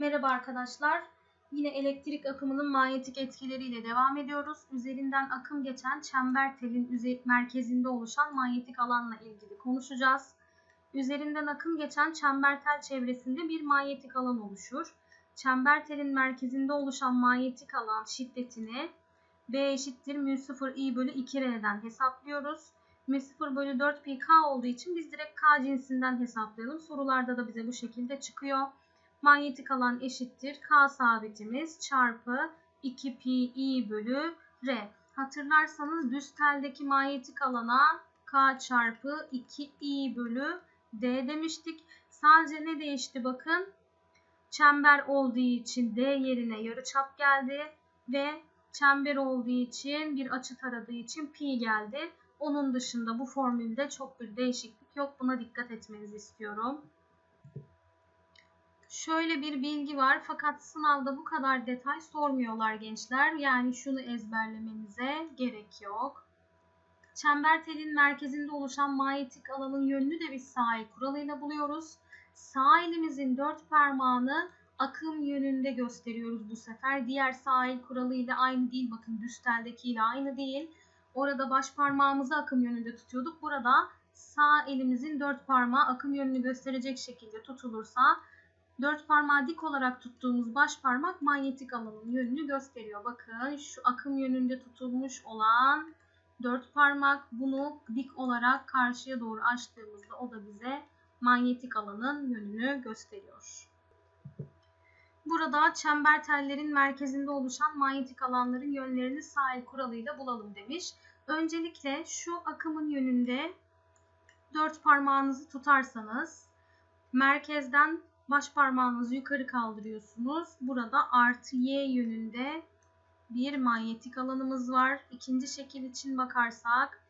Merhaba arkadaşlar. Yine elektrik akımının manyetik etkileriyle devam ediyoruz. Üzerinden akım geçen çember telin merkezinde oluşan manyetik alanla ilgili konuşacağız. Üzerinden akım geçen çember tel çevresinde bir manyetik alan oluşur. Çember telin merkezinde oluşan manyetik alan şiddetini B eşittir μ 0 i bölü 2 r'den hesaplıyoruz. μ 0 bölü 4 pi k olduğu için biz direkt k cinsinden hesaplayalım. Sorularda da bize bu şekilde çıkıyor manyetik alan eşittir. K sabitimiz çarpı 2 pi i bölü r. Hatırlarsanız düz teldeki manyetik alana K çarpı 2 i bölü d demiştik. Sadece ne değişti bakın. Çember olduğu için d yerine yarıçap geldi ve çember olduğu için bir açı taradığı için pi geldi. Onun dışında bu formülde çok bir değişiklik yok. Buna dikkat etmenizi istiyorum. Şöyle bir bilgi var fakat sınavda bu kadar detay sormuyorlar gençler. Yani şunu ezberlemenize gerek yok. Çember telin merkezinde oluşan manyetik alanın yönünü de biz sahil kuralıyla buluyoruz. Sağ elimizin dört parmağını akım yönünde gösteriyoruz bu sefer. Diğer sahil kuralıyla aynı değil. Bakın düz teldekiyle aynı değil. Orada baş parmağımızı akım yönünde tutuyorduk. Burada sağ elimizin dört parmağı akım yönünü gösterecek şekilde tutulursa Dört parmağı dik olarak tuttuğumuz baş parmak manyetik alanın yönünü gösteriyor. Bakın şu akım yönünde tutulmuş olan dört parmak bunu dik olarak karşıya doğru açtığımızda o da bize manyetik alanın yönünü gösteriyor. Burada çember tellerin merkezinde oluşan manyetik alanların yönlerini sahil kuralıyla bulalım demiş. Öncelikle şu akımın yönünde dört parmağınızı tutarsanız merkezden baş parmağınızı yukarı kaldırıyorsunuz. Burada artı y yönünde bir manyetik alanımız var. İkinci şekil için bakarsak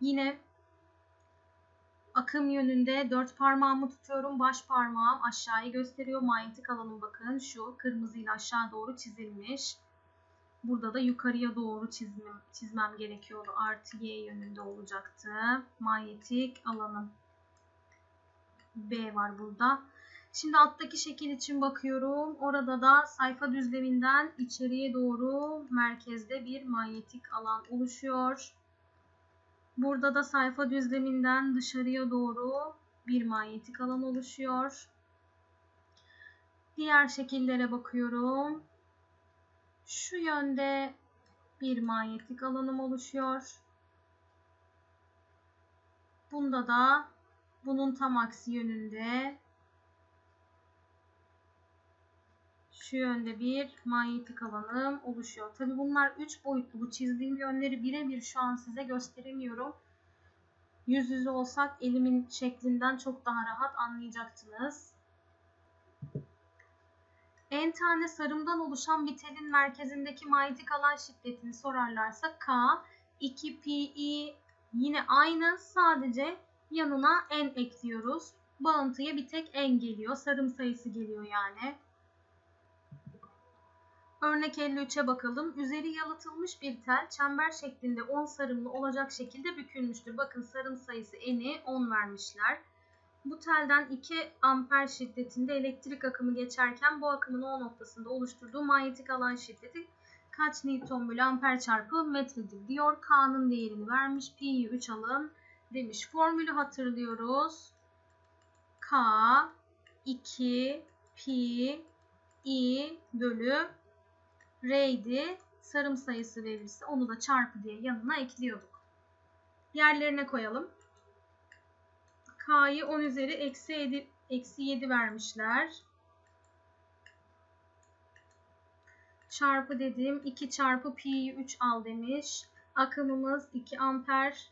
yine akım yönünde dört parmağımı tutuyorum. Baş parmağım aşağıyı gösteriyor. Manyetik alanım bakın şu kırmızıyla aşağı doğru çizilmiş. Burada da yukarıya doğru çizmem, çizmem gerekiyordu. Artı y yönünde olacaktı. Manyetik alanım. B var burada. Şimdi alttaki şekil için bakıyorum. Orada da sayfa düzleminden içeriye doğru merkezde bir manyetik alan oluşuyor. Burada da sayfa düzleminden dışarıya doğru bir manyetik alan oluşuyor. Diğer şekillere bakıyorum. Şu yönde bir manyetik alanım oluşuyor. Bunda da bunun tam aksi yönünde şu yönde bir manyetik alanım oluşuyor. Tabi bunlar 3 boyutlu. Bu çizdiğim yönleri birebir şu an size gösteremiyorum. Yüz yüze olsak elimin şeklinden çok daha rahat anlayacaktınız. En tane sarımdan oluşan bir telin merkezindeki manyetik alan şiddetini sorarlarsa K, 2 pi yine aynı sadece yanına n ekliyoruz. Bağıntıya bir tek n geliyor. Sarım sayısı geliyor yani. Örnek 53'e bakalım. Üzeri yalıtılmış bir tel çember şeklinde 10 sarımlı olacak şekilde bükülmüştür. Bakın sarım sayısı eni 10 vermişler. Bu telden 2 amper şiddetinde elektrik akımı geçerken bu akımın O noktasında oluşturduğu manyetik alan şiddeti kaç Newton bölü amper çarpı metredir diyor. K'nın değerini vermiş. Pi'yi 3 alın demiş. Formülü hatırlıyoruz. K 2 pi i bölü R'ydi. Sarım sayısı verilirse onu da çarpı diye yanına ekliyorduk. Yerlerine koyalım. K'yı 10 üzeri eksi 7, eksi 7 vermişler. Çarpı dediğim 2 çarpı pi'yi 3 al demiş. Akımımız 2 amper.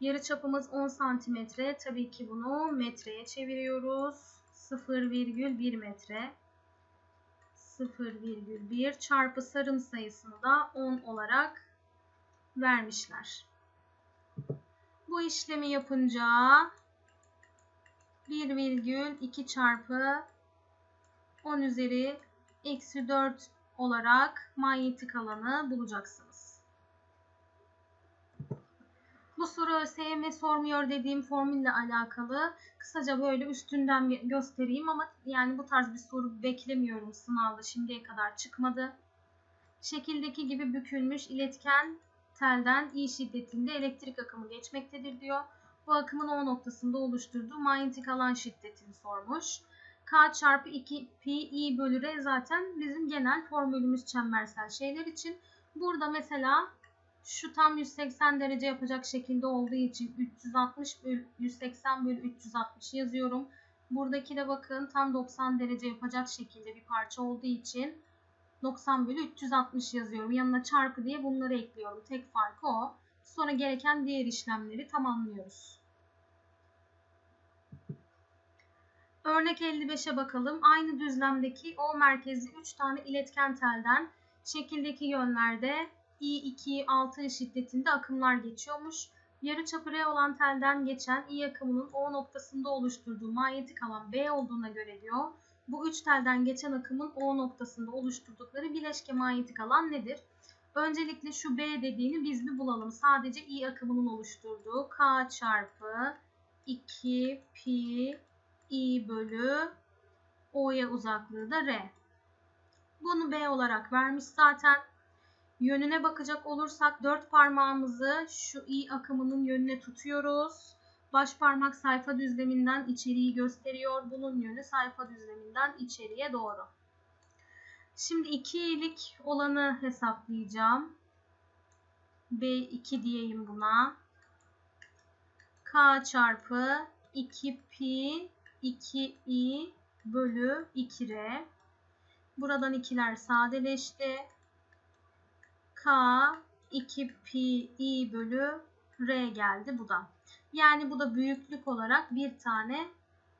Yarı çapımız 10 santimetre. Tabii ki bunu metreye çeviriyoruz. 0,1 metre. 0,1 çarpı sarım sayısını da 10 olarak vermişler. Bu işlemi yapınca 1,2 çarpı 10 üzeri eksi 4 olarak manyetik alanı bulacaksınız. Bu soru ÖSYM sormuyor dediğim formülle alakalı. Kısaca böyle üstünden göstereyim ama yani bu tarz bir soru beklemiyorum sınavda şimdiye kadar çıkmadı. Şekildeki gibi bükülmüş iletken telden I şiddetinde elektrik akımı geçmektedir diyor. Bu akımın O noktasında oluşturduğu manyetik alan şiddetini sormuş. K çarpı 2 pi I bölü R zaten bizim genel formülümüz çembersel şeyler için. Burada mesela şu tam 180 derece yapacak şekilde olduğu için 360 bölü 180 bölü 360 yazıyorum. Buradaki de bakın tam 90 derece yapacak şekilde bir parça olduğu için 90 bölü 360 yazıyorum. Yanına çarpı diye bunları ekliyorum. Tek farkı o. Sonra gereken diğer işlemleri tamamlıyoruz. Örnek 55'e bakalım. Aynı düzlemdeki O merkezli 3 tane iletken telden şekildeki yönlerde I2, 6 şiddetinde akımlar geçiyormuş. Yarıçapı R olan telden geçen I akımının O noktasında oluşturduğu manyetik alan B olduğuna göre diyor. Bu üç telden geçen akımın O noktasında oluşturdukları bileşke manyetik alan nedir? Öncelikle şu B dediğini biz bir bulalım. Sadece I akımının oluşturduğu K çarpı 2 pi I bölü O'ya uzaklığı da R. Bunu B olarak vermiş zaten. Yönüne bakacak olursak dört parmağımızı şu i akımının yönüne tutuyoruz. Baş parmak sayfa düzleminden içeriği gösteriyor. Bunun yönü sayfa düzleminden içeriye doğru. Şimdi 2 iyilik olanı hesaplayacağım. B2 diyeyim buna. K çarpı 2 pi 2i bölü 2r. Buradan ikiler sadeleşti. K 2 pi i bölü r geldi bu da. Yani bu da büyüklük olarak bir tane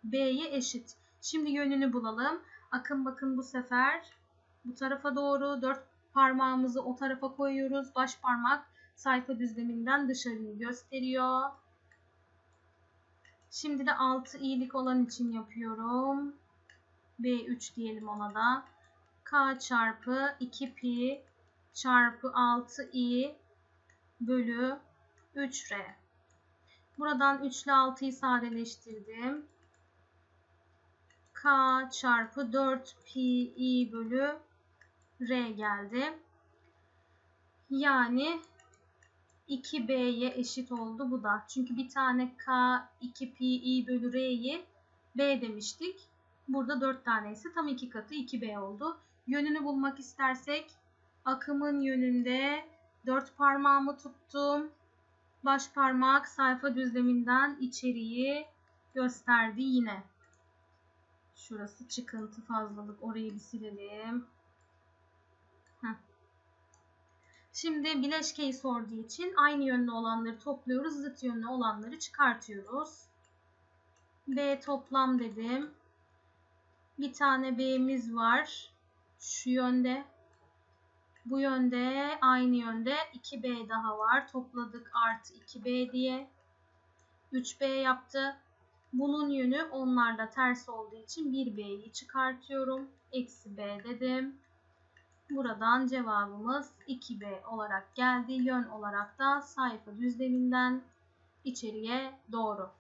b'ye eşit. Şimdi yönünü bulalım. Akın bakın bu sefer bu tarafa doğru dört parmağımızı o tarafa koyuyoruz. Baş parmak sayfa düzleminden dışarıyı gösteriyor. Şimdi de 6 iyilik olan için yapıyorum. B3 diyelim ona da. K çarpı 2 pi çarpı 6i bölü 3r. Buradan 3 ile 6'yı sadeleştirdim. K çarpı 4 pi i bölü r geldi. Yani 2b'ye eşit oldu bu da. Çünkü bir tane k 2 pi i bölü r'yi b demiştik. Burada 4 tane ise tam 2 katı 2b oldu. Yönünü bulmak istersek akımın yönünde dört parmağımı tuttum. Baş parmak sayfa düzleminden içeriği gösterdi yine. Şurası çıkıntı fazlalık. Orayı bir silelim. Heh. Şimdi bileşkeyi sorduğu için aynı yönlü olanları topluyoruz. Zıt yönlü olanları çıkartıyoruz. B toplam dedim. Bir tane B'miz var. Şu yönde. Bu yönde aynı yönde 2B daha var. Topladık artı 2B diye. 3B yaptı. Bunun yönü onlarda ters olduğu için 1B'yi çıkartıyorum. Eksi B dedim. Buradan cevabımız 2B olarak geldi. Yön olarak da sayfa düzleminden içeriye doğru.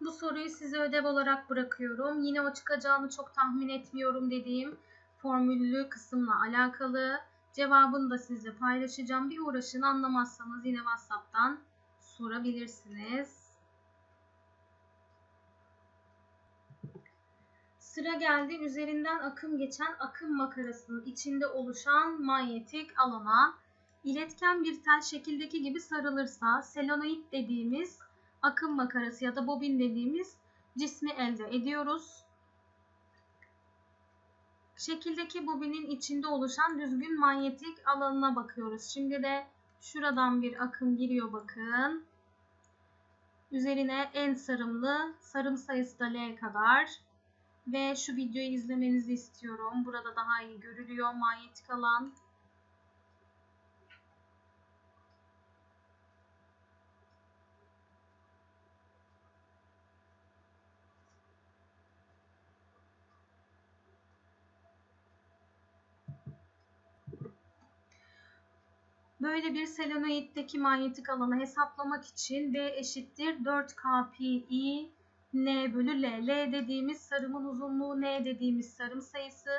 Bu soruyu size ödev olarak bırakıyorum. Yine o çıkacağını çok tahmin etmiyorum dediğim formüllü kısımla alakalı. Cevabını da sizle paylaşacağım. Bir uğraşın anlamazsanız yine WhatsApp'tan sorabilirsiniz. Sıra geldi üzerinden akım geçen akım makarasının içinde oluşan manyetik alana. İletken bir tel şekildeki gibi sarılırsa selenoid dediğimiz akım makarası ya da bobin dediğimiz cismi elde ediyoruz. Şekildeki bobinin içinde oluşan düzgün manyetik alanına bakıyoruz. Şimdi de şuradan bir akım giriyor bakın. Üzerine en sarımlı sarım sayısı da L kadar. Ve şu videoyu izlemenizi istiyorum. Burada daha iyi görülüyor manyetik alan. Böyle bir selenoiddeki manyetik alanı hesaplamak için B eşittir 4K pi N bölü L. L dediğimiz sarımın uzunluğu, N dediğimiz sarım sayısı.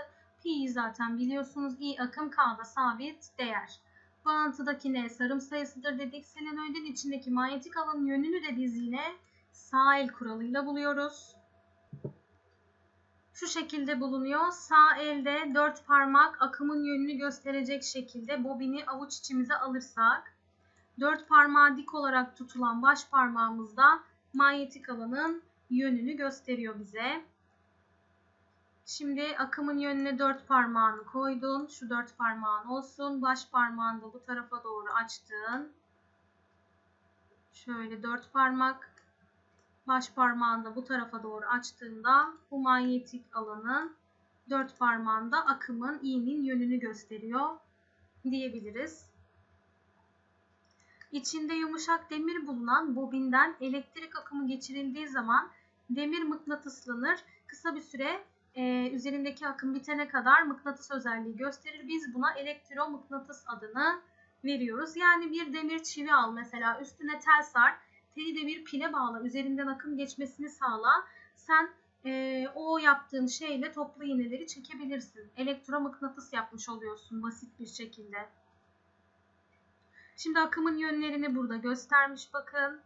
Pi'yi zaten biliyorsunuz. I akım K'da sabit değer. Bağıntıdaki N sarım sayısıdır dedik. Selenoidin içindeki manyetik alanın yönünü de biz yine sağ el kuralıyla buluyoruz. Şu şekilde bulunuyor. Sağ elde dört parmak akımın yönünü gösterecek şekilde bobini avuç içimize alırsak dört parmağı dik olarak tutulan baş parmağımızda manyetik alanın yönünü gösteriyor bize. Şimdi akımın yönüne dört parmağını koydun. Şu dört parmağın olsun. Baş parmağını da bu tarafa doğru açtın. Şöyle dört parmak. Baş parmağını da bu tarafa doğru açtığında bu manyetik alanın dört parmağında akımın i'nin yönünü gösteriyor diyebiliriz. İçinde yumuşak demir bulunan bobinden elektrik akımı geçirildiği zaman demir mıknatıslanır. Kısa bir süre e, üzerindeki akım bitene kadar mıknatıs özelliği gösterir. Biz buna elektromıknatıs adını veriyoruz. Yani bir demir çivi al mesela üstüne tel sar, teli de bir pile bağla, üzerinden akım geçmesini sağla. Sen e, o yaptığın şeyle toplu iğneleri çekebilirsin. Elektromıknatıs yapmış oluyorsun basit bir şekilde. Şimdi akımın yönlerini burada göstermiş bakın.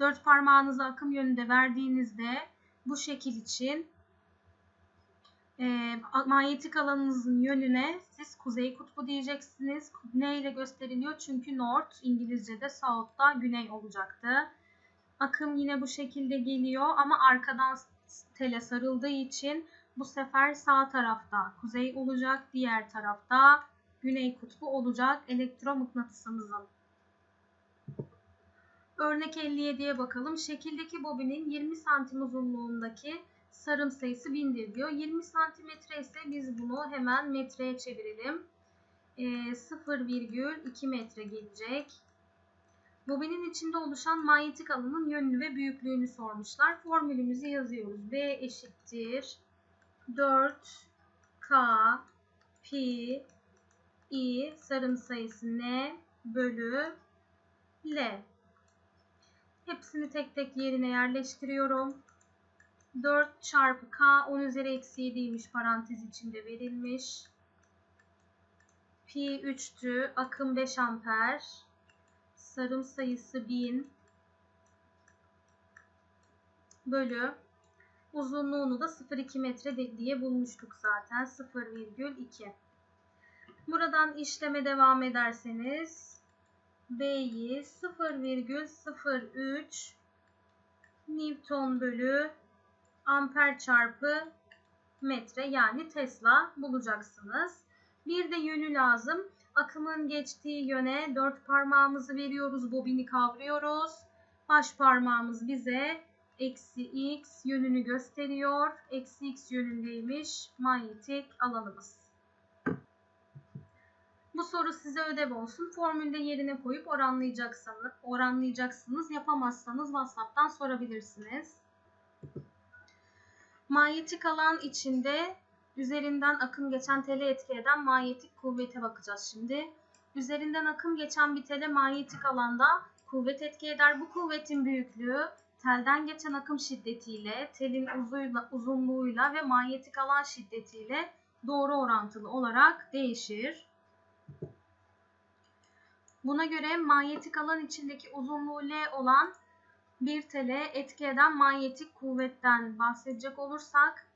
Dört parmağınızı akım yönünde verdiğinizde bu şekil için e, manyetik alanınızın yönüne siz kuzey kutbu diyeceksiniz. Ne ile gösteriliyor? Çünkü north İngilizce'de south'ta güney olacaktı. Akım yine bu şekilde geliyor ama arkadan tele sarıldığı için bu sefer sağ tarafta kuzey olacak, diğer tarafta güney kutbu olacak elektromıknatısımızın. Örnek 57'ye bakalım. Şekildeki bobinin 20 santim uzunluğundaki sarım sayısı 1000'dir diyor. 20 santimetre ise biz bunu hemen metreye çevirelim. E, 0,2 metre gelecek. Bobinin içinde oluşan manyetik alanın yönünü ve büyüklüğünü sormuşlar. Formülümüzü yazıyoruz. B eşittir 4K pi i sarım sayısı n bölü l. Hepsini tek tek yerine yerleştiriyorum. 4 çarpı k 10 üzeri eksi 7'ymiş parantez içinde verilmiş. Pi 3'tü. Akım 5 amper. Sarım sayısı 1000. Bölü. Uzunluğunu da 0,2 metre diye bulmuştuk zaten. 0,2. Buradan işleme devam ederseniz B'yi 0,03 Newton bölü amper çarpı metre yani Tesla bulacaksınız. Bir de yönü lazım. Akımın geçtiği yöne dört parmağımızı veriyoruz. Bobini kavruyoruz. Baş parmağımız bize eksi x yönünü gösteriyor. Eksi x yönündeymiş manyetik alanımız. Bu soru size ödev olsun. Formülde yerine koyup oranlayacaksınız. oranlayacaksınız. Yapamazsanız WhatsApp'tan sorabilirsiniz. Manyetik alan içinde üzerinden akım geçen tele etki eden manyetik kuvvete bakacağız şimdi. Üzerinden akım geçen bir tele manyetik alanda kuvvet etki eder. Bu kuvvetin büyüklüğü telden geçen akım şiddetiyle, telin uzuyla, uzunluğuyla ve manyetik alan şiddetiyle doğru orantılı olarak değişir. Buna göre manyetik alan içindeki uzunluğu L olan bir tele etki eden manyetik kuvvetten bahsedecek olursak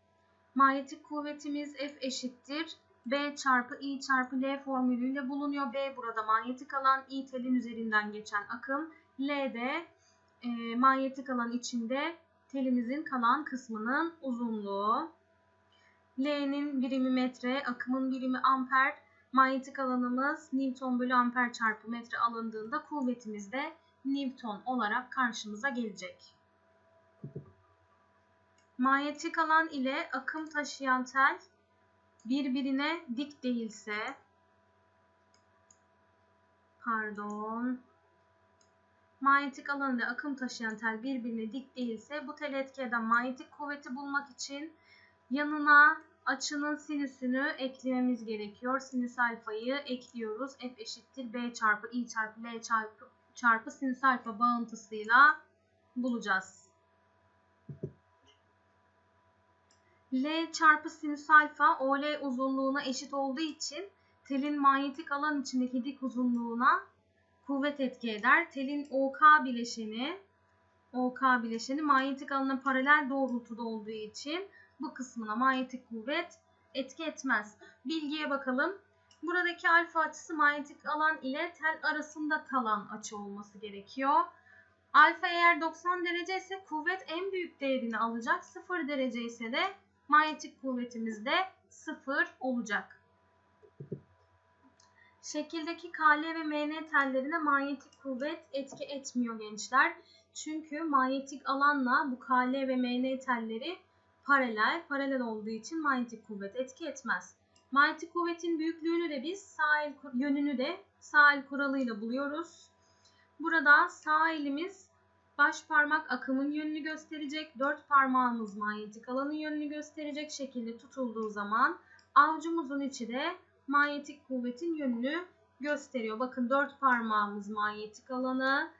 manyetik kuvvetimiz F eşittir. B çarpı I çarpı L formülüyle bulunuyor. B burada manyetik alan, I telin üzerinden geçen akım. L de e, manyetik alan içinde telimizin kalan kısmının uzunluğu. L'nin birimi metre, akımın birimi amper, manyetik alanımız Newton bölü amper çarpı metre alındığında kuvvetimiz de Newton olarak karşımıza gelecek. Manyetik alan ile akım taşıyan tel birbirine dik değilse pardon manyetik alan ile akım taşıyan tel birbirine dik değilse bu tel etki eden manyetik kuvveti bulmak için yanına açının sinüsünü eklememiz gerekiyor. Sinüs alfayı ekliyoruz. F eşittir B çarpı I çarpı L çarpı, çarpı sinüs alfa bağıntısıyla bulacağız. L çarpı sinüs alfa OL uzunluğuna eşit olduğu için telin manyetik alan içindeki dik uzunluğuna kuvvet etki eder. Telin OK bileşeni OK bileşeni manyetik alana paralel doğrultuda olduğu için bu kısmına manyetik kuvvet etki etmez. Bilgiye bakalım. Buradaki alfa açısı manyetik alan ile tel arasında kalan açı olması gerekiyor. Alfa eğer 90 derece ise kuvvet en büyük değerini alacak. 0 derece ise de manyetik kuvvetimiz de 0 olacak. Şekildeki KL ve MN tellerine manyetik kuvvet etki etmiyor gençler. Çünkü manyetik alanla bu KL ve MN telleri paralel, paralel olduğu için manyetik kuvvet etki etmez. Manyetik kuvvetin büyüklüğünü de biz sağ el yönünü de sağ el kuralıyla buluyoruz. Burada sağ elimiz baş parmak akımın yönünü gösterecek. Dört parmağımız manyetik alanın yönünü gösterecek şekilde tutulduğu zaman avucumuzun içi de manyetik kuvvetin yönünü gösteriyor. Bakın dört parmağımız manyetik alanı,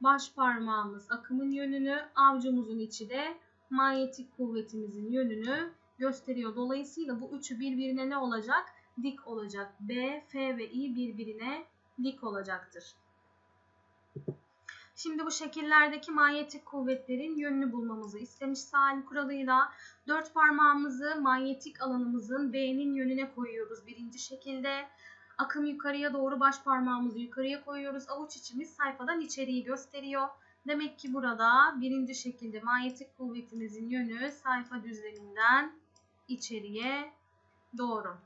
baş parmağımız akımın yönünü, avucumuzun içi de manyetik kuvvetimizin yönünü gösteriyor. Dolayısıyla bu üçü birbirine ne olacak? Dik olacak. B, F ve I birbirine dik olacaktır. Şimdi bu şekillerdeki manyetik kuvvetlerin yönünü bulmamızı istemiş Salim kuralıyla. Dört parmağımızı manyetik alanımızın B'nin yönüne koyuyoruz birinci şekilde. Akım yukarıya doğru baş parmağımızı yukarıya koyuyoruz. Avuç içimiz sayfadan içeriği gösteriyor. Demek ki burada birinci şekilde manyetik kuvvetimizin yönü sayfa düzleminden içeriye doğru.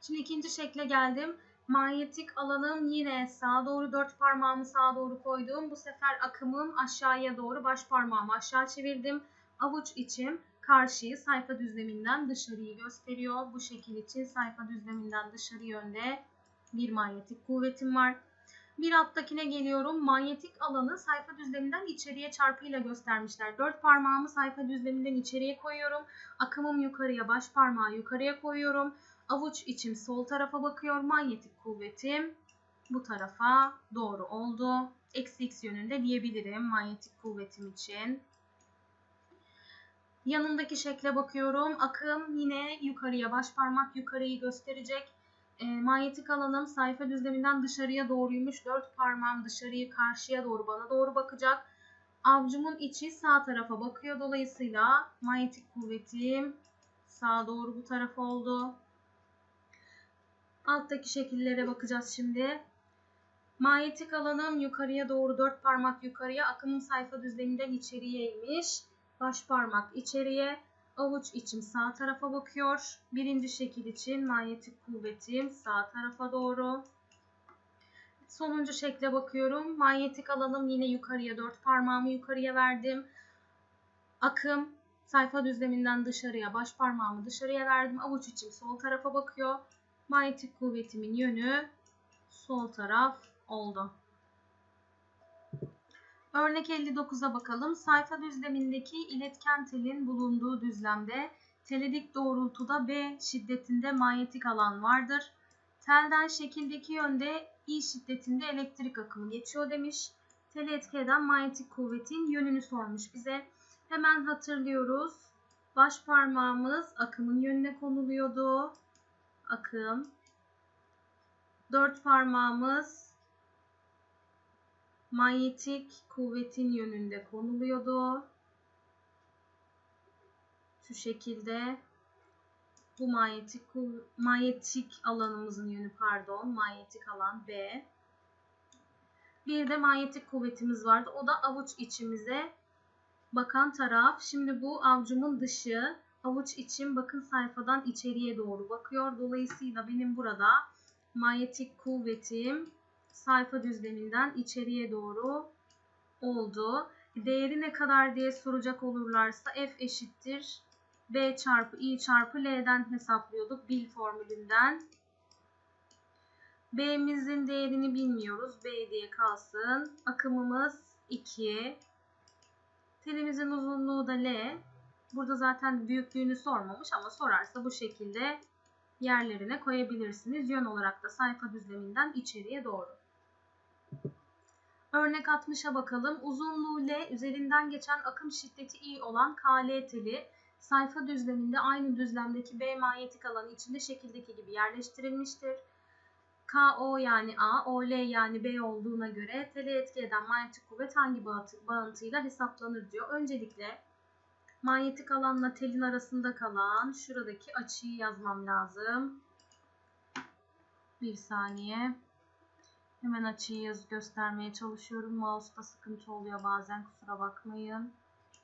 Şimdi ikinci şekle geldim. Manyetik alanım yine sağa doğru dört parmağımı sağa doğru koydum. Bu sefer akımım aşağıya doğru baş parmağımı aşağı çevirdim. Avuç içim karşıyı sayfa düzleminden dışarıyı gösteriyor. Bu şekil için sayfa düzleminden dışarı yönde bir manyetik kuvvetim var. Bir alttakine geliyorum. Manyetik alanı sayfa düzleminden içeriye çarpıyla göstermişler. Dört parmağımı sayfa düzleminden içeriye koyuyorum. Akımım yukarıya, baş parmağı yukarıya koyuyorum. Avuç içim sol tarafa bakıyor. Manyetik kuvvetim bu tarafa doğru oldu. Eksi x yönünde diyebilirim manyetik kuvvetim için. Yanındaki şekle bakıyorum. Akım yine yukarıya, baş parmak yukarıyı gösterecek. E, manyetik alanım sayfa düzleminden dışarıya doğruymuş. Dört parmağım dışarıyı karşıya doğru bana doğru bakacak. Avcumun içi sağ tarafa bakıyor. Dolayısıyla manyetik kuvvetim sağa doğru bu taraf oldu. Alttaki şekillere bakacağız şimdi. Manyetik alanım yukarıya doğru dört parmak yukarıya. Akımın sayfa düzleminden içeriyeymiş. Baş parmak içeriye. Avuç içim sağ tarafa bakıyor. Birinci şekil için manyetik kuvvetim sağ tarafa doğru. Sonuncu şekle bakıyorum. Manyetik alanım yine yukarıya dört parmağımı yukarıya verdim. Akım sayfa düzleminden dışarıya baş parmağımı dışarıya verdim. Avuç içim sol tarafa bakıyor. Manyetik kuvvetimin yönü sol taraf oldu. Örnek 59'a bakalım. Sayfa düzlemindeki iletken telin bulunduğu düzlemde teledik doğrultuda B şiddetinde manyetik alan vardır. Telden şekildeki yönde I şiddetinde elektrik akımı geçiyor demiş. Teli etki manyetik kuvvetin yönünü sormuş bize. Hemen hatırlıyoruz. Baş parmağımız akımın yönüne konuluyordu. Akım. Dört parmağımız manyetik kuvvetin yönünde konuluyordu. Şu şekilde bu manyetik manyetik alanımızın yönü pardon manyetik alan B. Bir de manyetik kuvvetimiz vardı. O da avuç içimize bakan taraf. Şimdi bu avcumun dışı. Avuç içim bakın sayfadan içeriye doğru bakıyor. Dolayısıyla benim burada manyetik kuvvetim sayfa düzleminden içeriye doğru oldu. Değeri ne kadar diye soracak olurlarsa f eşittir b çarpı i çarpı l'den hesaplıyorduk bil formülünden. B'mizin değerini bilmiyoruz. B diye kalsın. Akımımız 2. Telimizin uzunluğu da L. Burada zaten büyüklüğünü sormamış ama sorarsa bu şekilde yerlerine koyabilirsiniz. Yön olarak da sayfa düzleminden içeriye doğru. Örnek 60'a bakalım. Uzunluğu L, üzerinden geçen akım şiddeti I olan KL teli sayfa düzleminde aynı düzlemdeki B manyetik alanı içinde şekildeki gibi yerleştirilmiştir. KO yani A, OL yani B olduğuna göre tele etki eden manyetik kuvvet hangi bağıntı, bağıntıyla hesaplanır diyor. Öncelikle manyetik alanla telin arasında kalan şuradaki açıyı yazmam lazım. Bir saniye. Hemen açıyı göstermeye çalışıyorum. Mouse'da sıkıntı oluyor bazen kusura bakmayın.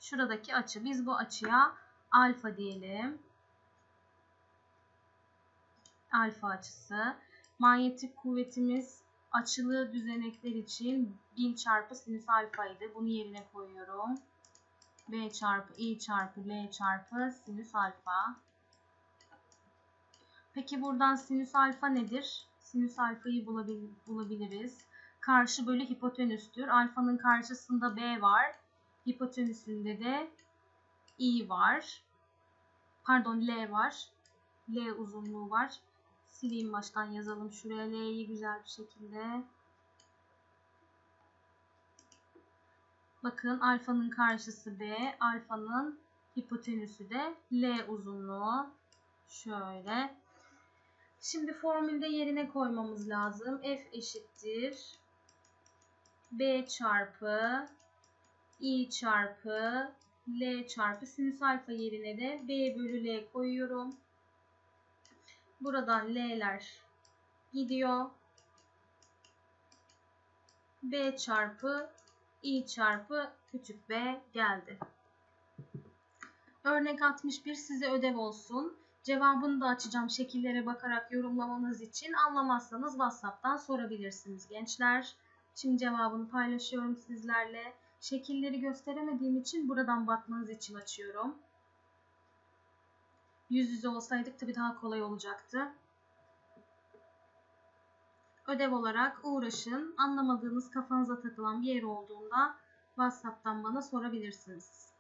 Şuradaki açı. Biz bu açıya alfa diyelim. Alfa açısı. Manyetik kuvvetimiz açılı düzenekler için 1 çarpı sinüs alfaydı. Bunu yerine koyuyorum. B çarpı I çarpı L çarpı sinüs alfa. Peki buradan sinüs alfa nedir? Sinüs alfayı bulabil bulabiliriz. Karşı bölü hipotenüstür. Alfanın karşısında B var. Hipotenüsünde de I var. Pardon L var. L uzunluğu var. Sileyim baştan yazalım şuraya L'yi güzel bir şekilde. Bakın alfanın karşısı B, alfanın hipotenüsü de L uzunluğu. Şöyle. Şimdi formülde yerine koymamız lazım. F eşittir. B çarpı I çarpı L çarpı sinüs alfa yerine de B bölü L koyuyorum. Buradan L'ler gidiyor. B çarpı i çarpı küçük b geldi. Örnek 61 size ödev olsun. Cevabını da açacağım şekillere bakarak yorumlamanız için. Anlamazsanız WhatsApp'tan sorabilirsiniz gençler. Şimdi cevabını paylaşıyorum sizlerle. Şekilleri gösteremediğim için buradan bakmanız için açıyorum. Yüz yüze olsaydık tabii daha kolay olacaktı. Ödev olarak uğraşın. Anlamadığınız kafanıza takılan bir yer olduğunda WhatsApp'tan bana sorabilirsiniz.